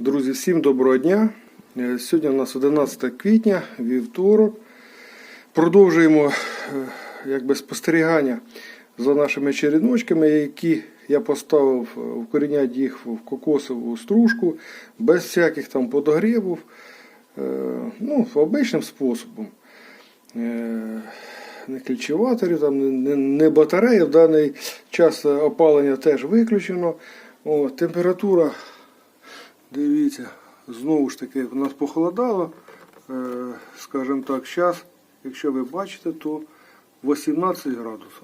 Друзі, всім доброго дня. Е, Сьогодні у нас 11 квітня, вівторок. Продовжуємо е, якби, спостерігання за нашими череночками, які я поставив е, вкорінять їх в кокосову стружку без всяких там подогрівів, ну, обичним способом. Не кільчеваторів, там, не батареї. В даний час опалення теж виключено. О, температура Дивіться, знову ж таки, у нас похолодало. Е, Скажімо так, зараз, якщо ви бачите, то 18 градусів.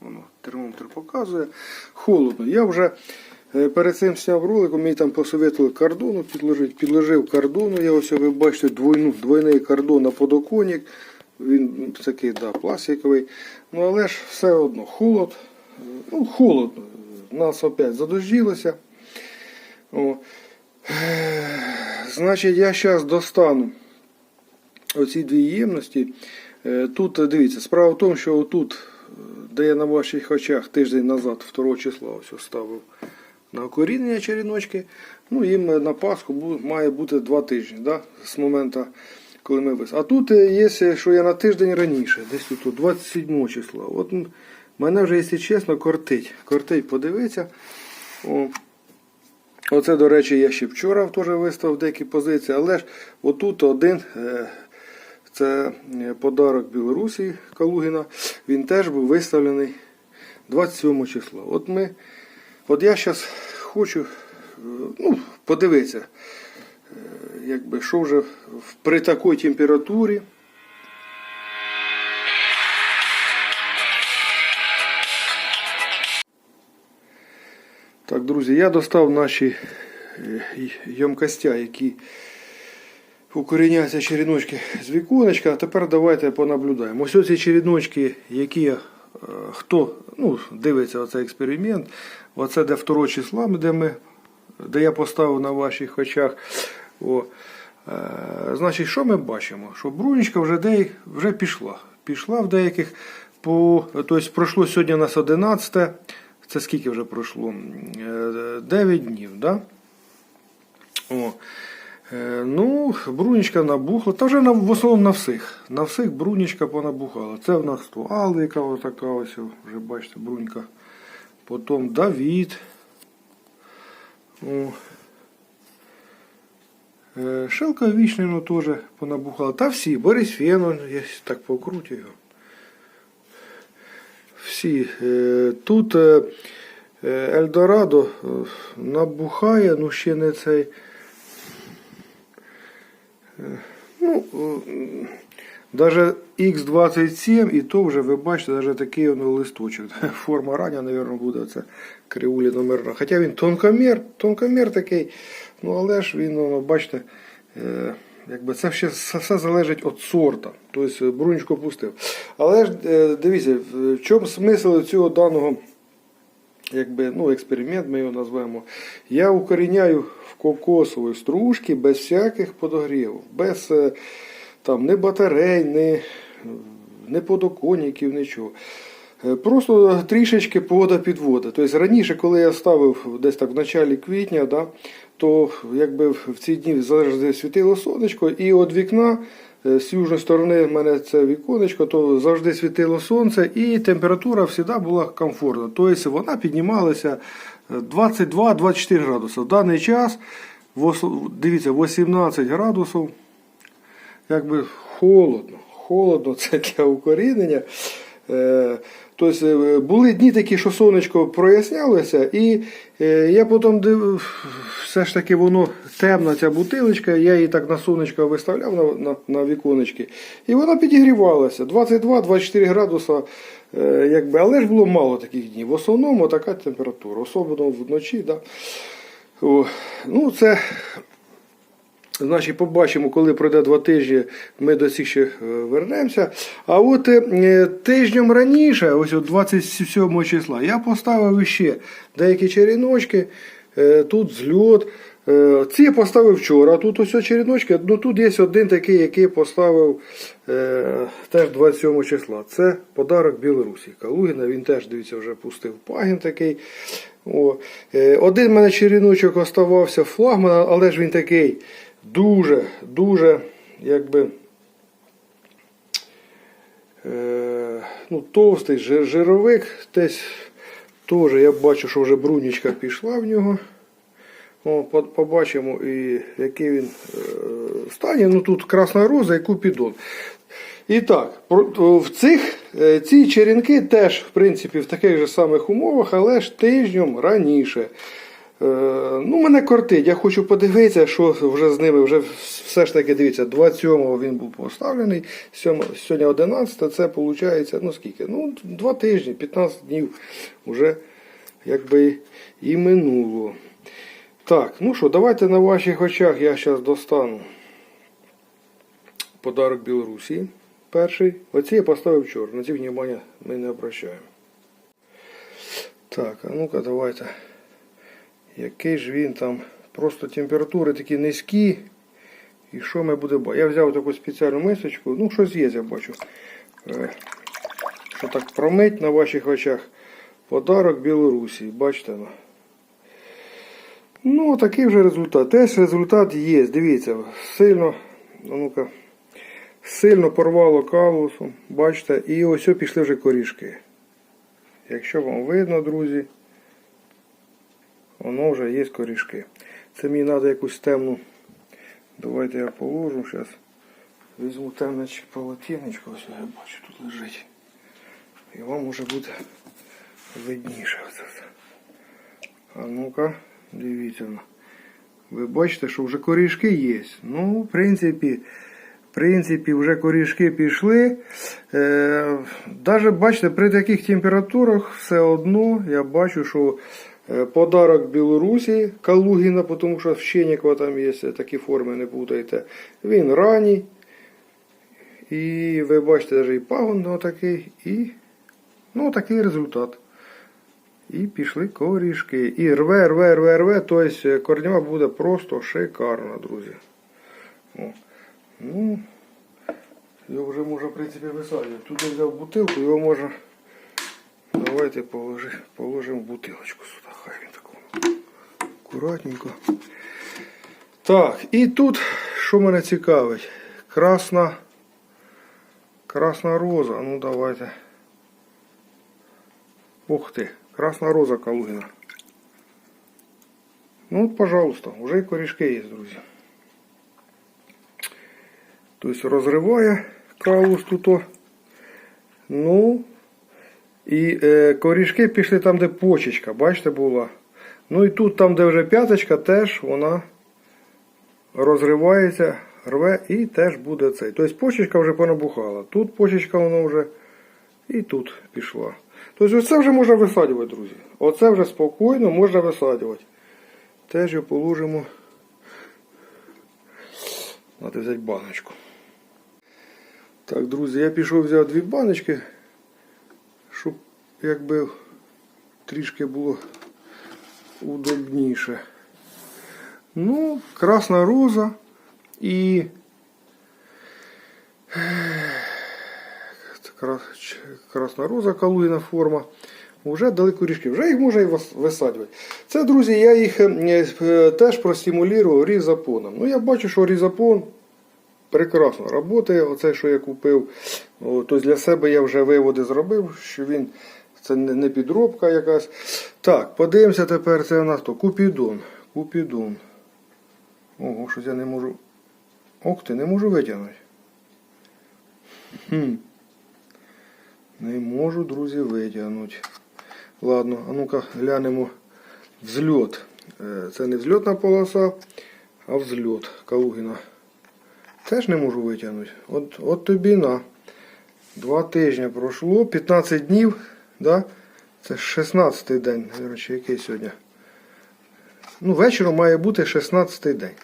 Воно, термометр показує. Холодно. Я вже е, перед цим зняв роликом, мені там посоветували кордону підложити. Підложив кордону. Я ось ви бачите двойну, двойний кордон на подоконник. Він такий, да, пластиковий. Ну але ж все одно холод. Е, Ну, холодно. Нас опять задожділося. О. Значить, я зараз достану оці дві ємності. Е, Тут, е, дивіться, справа в тому, що тут, е, де я на ваших очах тиждень назад, 2 числа, ось ставив на окорінення черіночки. Ну, їм на Пасху має бути 2 тижні, да, з моменту, коли ми вис. А тут є, що я на тиждень раніше, десь тут, тут 27 числа. От мене вже, якщо чесно, кортить. Кортить подивитися. О. Оце, до речі, я ще вчора теж виставив деякі позиції, але ж отут один, е, це е, подарок Білорусі Калугіна, він теж був виставлений 27 числа. От ми, от я зараз хочу е, ну, подивитися, якби, що вже при такій температурі. Так, друзі, я достав наші е, ємкостя, які укоріняються черіночки з віконечка. А тепер давайте понаблюдаємо. Ось ці черіночки, які е, хто ну, дивиться оцей експеримент, оце де 2 числа, де, ми, де я поставив на ваших очах. О, е, значить, що ми бачимо? Що брунечка вже, де, вже пішла. Пішла в деяких по, тобто пройшло сьогодні у нас 11. Це скільки вже пройшло? 9 днів, да? О. Е, Ну, брунічка набухла. Та вже на, в основному на всіх. На всіх брунічка понабухала. Це в нас то Алвіка, отака ось, вже бачите, брунька. Потім Давід. О. Е, Шелка вічний ну, теж понабухала. Та всі, Борис Фенон, я так покрутю його. Всі. Е, Тут е, е, Ельдорадо набухає, ну ще не цей. Ну, навіть Х27, і то вже ви бачите, навіть такий воно листочок. Форма рання, мабуть, буде це кривулі номерна. Хоча він тонкомір, тонкомір такий, ну але ж він, воно, бачите, якби це ще все залежить від сорта. Тобто брунечку пустив. Але ж е, дивіться, в чому смисл цього даного якби, ну, експеримент, ми його назвемо. Я укоріняю в кокосовій стружці без всяких подогрівів, без е, там, ні батарей, ні, ні подоконників, нічого. Е, Просто трішечки пода підвода. Тобто раніше, коли я ставив десь так в началі квітня, да, то якби в ці дні завжди світило сонечко, і від вікна е, з южної сторони в мене це віконечко, то завжди світило сонце, і температура завжди була комфортна. Тобто вона піднімалася е, 22-24 градуси. В даний час, дивіться, 18 градусів якби холодно. Холодно це для укорінення. Е, Тобто е, були дні такі, що сонечко прояснялося, і е, я потім див, все ж таки воно темна ця бутилочка, я її так на сонечко виставляв на, на, на віконечки, і вона підігрівалася 22-24 градуса. Якби, але ж було мало таких днів. В основному така температура, особливо вночі. Да. О, ну, це Значить, побачимо, коли пройде два тижні, ми до цих ще е, вернемося. А от е, тижнем раніше, ось от 27 числа, я поставив ще деякі черіночки. Е, Тут зльот. Ці я поставив вчора. Тут ось черіночки. Ну тут є один такий, який поставив теж 27 числа. Це подарок Білорусі. Калугіна. Він теж дивіться вже пустив пагін такий. О, один в мене череночок оставався флагман, але ж він такий дуже, дуже, якби. Е, ну, товстий жир- жировик. Десь теж я бачу, що вже брунічка пішла в нього. О, побачимо, і який він е, стані. Ну тут красна роза і купідон. І так, в цих е, ці черенки теж, в принципі, в таких же самих умовах, але ж тижнем раніше. Е, ну, мене кортить. Я хочу подивитися, що вже з ними. Вже все ж таки дивіться, 27-го він був поставлений, сьогодні 11 це виходить, ну скільки? Ну, два тижні, 15 днів вже якби і минуло. Так, ну що, давайте на ваших очах я зараз достану подарок Білорусі. Перший. Оці я поставив чорний. На ці внимання ми не обращаємо. Так, а ну-ка давайте. Який ж він там. Просто температури такі низькі. І що ми будемо бачити? Я взяв таку спеціальну мисочку. Ну, щось є, я бачу. Е, Що так промить на ваших очах. Подарок Білорусі. Бачите? Ну, такий вже результат. Теж результат є. Дивіться, сильно, ну-ка, сильно порвало калусом. Бачите, і ось пішли вже корішки. Якщо вам видно, друзі, воно вже є корішки. Це мені треба якусь темну. Давайте я положу зараз. Візьму темне полотенечко, ось я бачу, тут лежить. І вам уже буде видніше. Все. А ну-ка, дивіться. Ви бачите, що вже корішки є. Ну, в принципі, в принципі, вже корішки пішли. Е, Даже бачите, при таких температурах все одно я бачу, що подарок Білорусі Калугіна, тому що в Щенікова там є такі форми, не путайте. Він ранній. І ви бачите, навіть і пагон отакий, і ну, такий результат. І пішли корішки. І рве, рве, рве, рве. Тобто корнева буде просто шикарна, друзі. О. Ну, його вже можна, в принципі, висаджувати. Тут я взяв бутилку, його можна. Давайте положи, положимо в бутилочку сюди. Хай він такому. Акуратненько. Так, і тут, що мене цікавить? Красна. Красна роза. Ну давайте. Ух ти, красна роза Калугина. Ну от, пожалуйста, вже і корішки є, друзі. Тобто розриває калус тут. о. Ну, і е, корішки пішли там, де почечка, бачите, була. Ну і тут, там, де вже п'яточка, теж вона розривається, рве і теж буде цей. Тобто почечка вже понабухала. Тут почечка вона вже і тут пішла. Тобто оце вже можна висаджувати, друзі. Оце вже спокійно можна висаджувати. Теж його положимо. Треба взяти баночку. Так, друзі, я пішов взяв дві баночки, якби трішки було удобніше. Ну, красна роза і красна роза, калуїна форма. Вже дали корішки, вже їх можна і вис- висаджувати. Це, друзі, я їх е, е, теж простимулював різапоном. Ну, я бачу, що різапон прекрасно працює. Оце, що я купив. Тобто для себе я вже виводи зробив, що він це не підробка якась. Так, подивимося тепер це у нас то. Купідон. Купідон. Ого, щось я не можу. Ох ти, не можу витягнути. Хм. Не можу, друзі, витягнути. Ладно, а ну-ка глянемо взльот. Е, Це не взльотна полоса, а взльот Калугіна. Теж не можу витягнути. От, от тобі на. Два тижні пройшло, 15 днів, да? Це 16-й день, чи який сьогодні. Ну, вечором має бути 16-й день.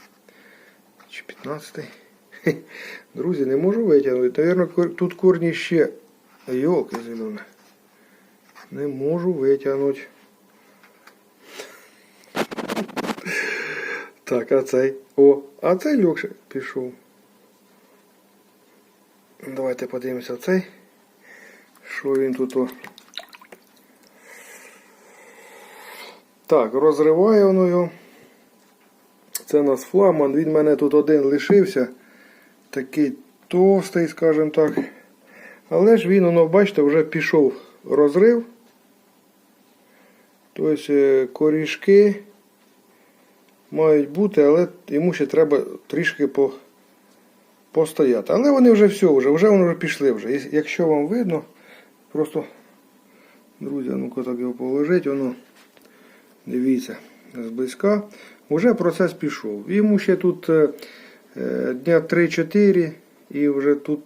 Чи 15? Хе. Друзі, не можу витягнути. Навірно, тут корні ще. Йолки зелене. Не можу витягнути. Так, а цей. О, а цей легше пішов. Давайте подивимося цей. Що він тут о. Так, розриває воно його. Це у нас флагман. Він мене тут один лишився. Такий товстий, скажімо так. Але ж він, воно, бачите, вже пішов розрив. Тобто е, корішки мають бути, але йому ще треба трішки по, постояти. Але вони вже все, вже, вже вони вже пішли вже. Якщо вам видно, просто, друзі, ну-ка так його положить, воно, дивіться, зблизька. Вже процес пішов. Йому ще тут е, е, дня 3-4 і вже тут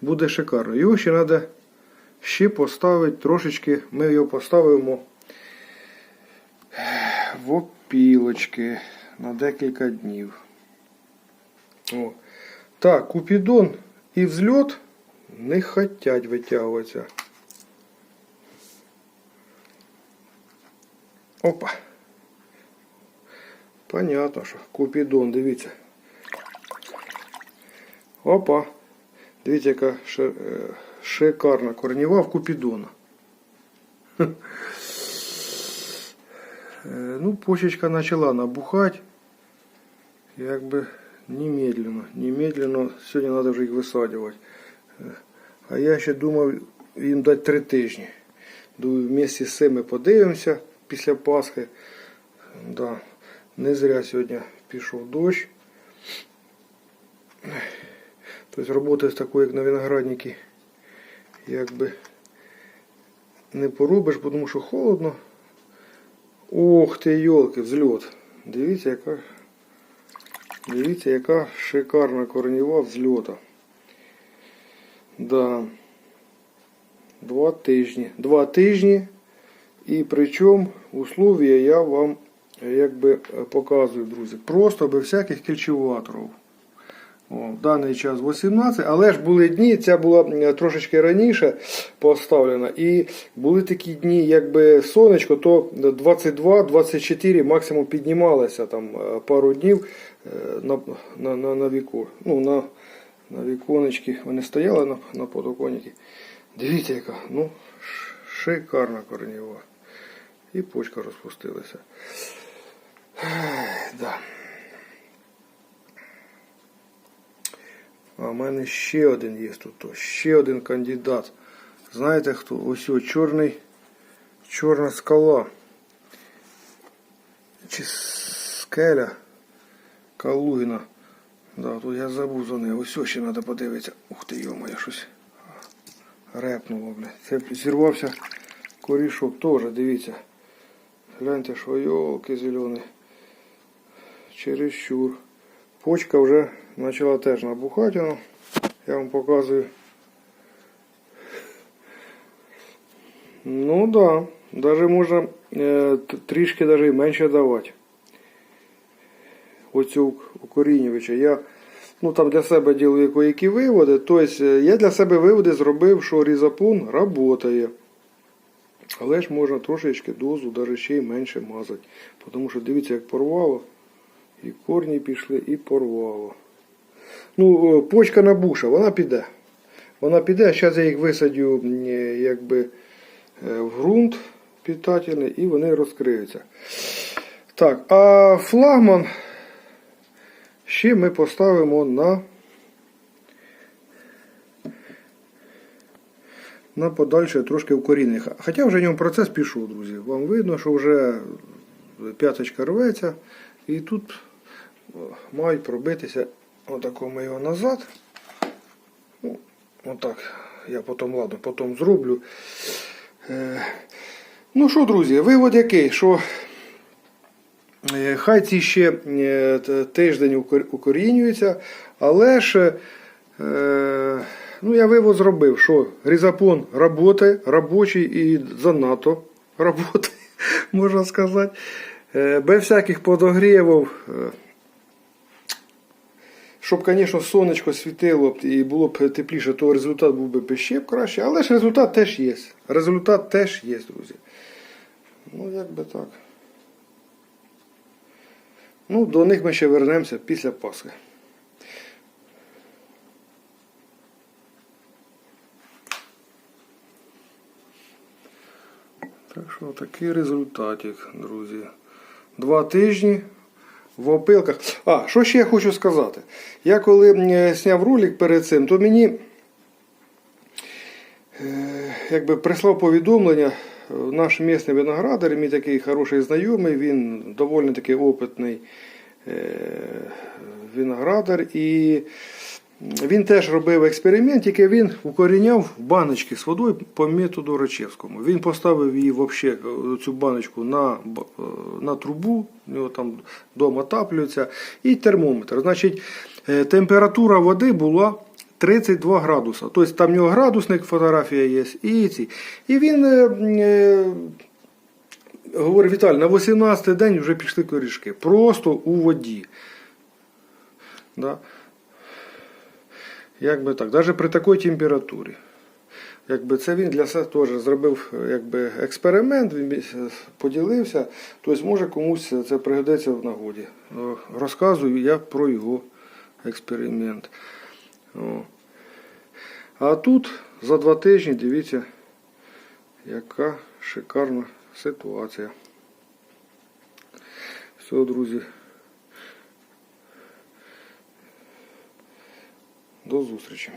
буде шикарно. Його ще треба ще поставити трошечки. Ми його поставимо в опілочки на декілька днів. О. Так, купідон і взльот не хотять витягуватися. Опа. Понятно, що купідон, дивіться. Опа. Дивіться, яка е, шикарна корнева в купідона. Е, Ну, почечка почала набухати. Якби немедленно. Немедленно сьогодні треба вже їх висаджувати. Е, А я ще думав їм дати три тижні. Думаю, вместе з цим ми подивимося після Пасхи. Да. Не зря сьогодні пішов дощ. Тобто роботи з такою, як на винограднику, якби не поробиш, тому що холодно. Ох ти, йолки, взльот. Дивіться, яка, дивіться, яка шикарна корнева взльота. Да. Два тижні. Два тижні. І причому условия я вам якби показую, друзі. Просто без всяких кільчеваторів. О, в даний час 18, але ж були дні, ця була трошечки раніше поставлена. І були такі дні, якби сонечко, то 22-24 максимум піднімалося там е, пару днів е, на, на, на, на віку. Ну, на, на віконечки вони стояли на, на подоконнику. Дивіться, яка, ну, шикарна корнева. І почка розпустилася. Да. А в мене ще один є тут. Ще один кандидат. Знаєте хто? Ось о, чорний, чорна скала. Чи скеля Калугіна. Да, тут я забув за неї. Ось о, ще треба подивитися. Ух ти, йо-моє, щось репнуло, бля. Це зірвався корішок теж, дивіться. Гляньте, що йолки зелені. Чересчур. Почка вже почала теж набухати. Я вам показую. Ну да, даже можна е, трішки даже менше давати. Оцю укорінювача. Я ну, там для себе ділаю які виводи. Тобто е, я для себе виводи зробив, що різапун працює. Але ж можна трошечки дозу даже ще й менше мазати. Тому що дивіться, як порвало. І корні пішли, і порвало. Ну, е, почка набуша, вона піде. Вона піде, зараз я їх висадю е, якби е, в ґрунт питательний і вони розкриються. Так, а флагман ще ми поставимо на, на подальше трошки укорінення. Хоча вже в ньому процес пішов, друзі. Вам видно, що вже п'яточка рветься. І тут мають пробитися отако ми його назад. Ну, отак. Я потім, ладно, потім зроблю. Е, ну що, друзі, вивод який, що е, хай ці ще е, тиждень укорінюються, але ж е, ну, я вивод зробив, що різапон працює, робочий і занадто працює, можна сказати. Е, без всяких подогрівів. е, Щоб, звісно, сонечко світило і було б тепліше, то результат був би ще б краще. Але ж результат теж є. Результат теж є, друзі. Ну, як би так. Ну, до них ми ще вернемося після Пасхи. Так що такий результатик, друзі. Два тижні в опилках. А, що ще я хочу сказати? Я коли м, зняв ролик перед цим, то мені е, якби прислав повідомлення е, наш місний виноградар, мій такий хороший знайомий, він доволі таки опитний е, виноградар. І він теж робив експеримент, тільки він укоріняв баночки з водою по методу Рачевському. Він поставив її вообще, е, цю баночку на, е, на трубу, у нього там вдома таплюється, і термометр. Значить, е, температура води була 32 градуса. Тобто там в нього градусник, фотографія є, і ці. І він е, говорить, Віталій, на 18 день вже пішли корішки. Просто у воді. Да? Якби так, навіть при такій температурі. Якби це він для себе теж зробив якби, експеримент, він поділився, тобто може комусь це пригодиться в нагоді. Розказую я про його експеримент. О. А тут за два тижні дивіться, яка шикарна ситуація. Все, друзі. До зустрічі.